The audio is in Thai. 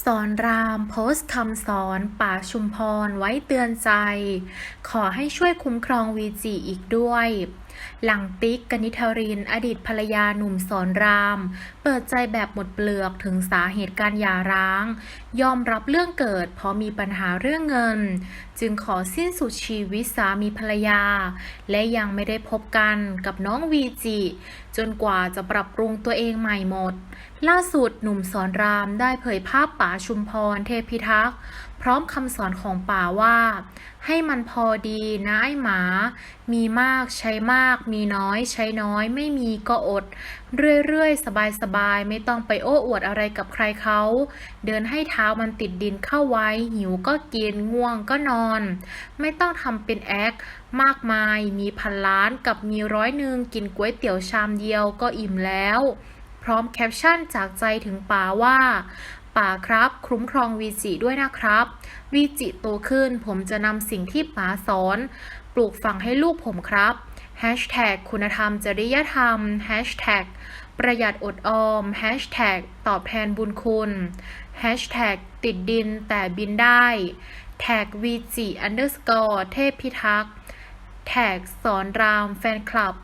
สอนรามโพสต์คำสอนป่าชุมพรไว้เตือนใจ ขอให้ช่วยคุ้มครองวีจีอีกด้วย หลังติ๊กกนิธาริน อดีตภรรยาหนุ่มสอนราม เปิดใจแบบหมดเปลือกถึงสาเหตุการหย่าร้าง ยอมรับเรื่องเกิดเพราะมีปัญหาเรื่องเงิน จึงขอสิ้นสุดชีวิตสามีภรรยา และยังไม่ได้พบกันกับน้องวีจิ จนกว่าจะปรับปรุงตัวเองใหม่หมด ล่าสุดหนุ่มสอนรามได้เผยภาพป่าชุมพรเทพิทักษ์พร้อมคำสอนของป่าว่า ให้มันพอดีนะไอ้หมา มีมากใช้มากมีน้อยใช้น้อย ไม่มีก็อด เรื่อยๆ สบายๆ ไม่ต้องไปโอ้อวดอะไรกับใครเขา เดินให้เท้ามันติดดินเข้าไว้ หิวก็กิน ง่วงก็นอน ไม่ต้องทำเป็นแอค มากมาย มีพันล้านกับมีร้อยหนึ่งกินก๋วยเตี๋ยวชามเดียวก็อิ่มแล้ว พร้อมแคปชั่นจากใจถึงป๋าว่าป๋าครับ คุ้มครองวีจิด้วยนะครับ วีจิโตขึ้นผมจะนำสิ่งที่ป๋าสอน ปลูกฝังให้ลูกผมครับ Hashtag คุณธรรมจริยธรรม Hashtag ประหยัดอดออม Hashtag ตอบแทนบุญคุณ Hashtag ติดดินแต่บินได้แท็กวีจิ underscore เทพพิทักษ์แท็กสอนรามแฟนคลับ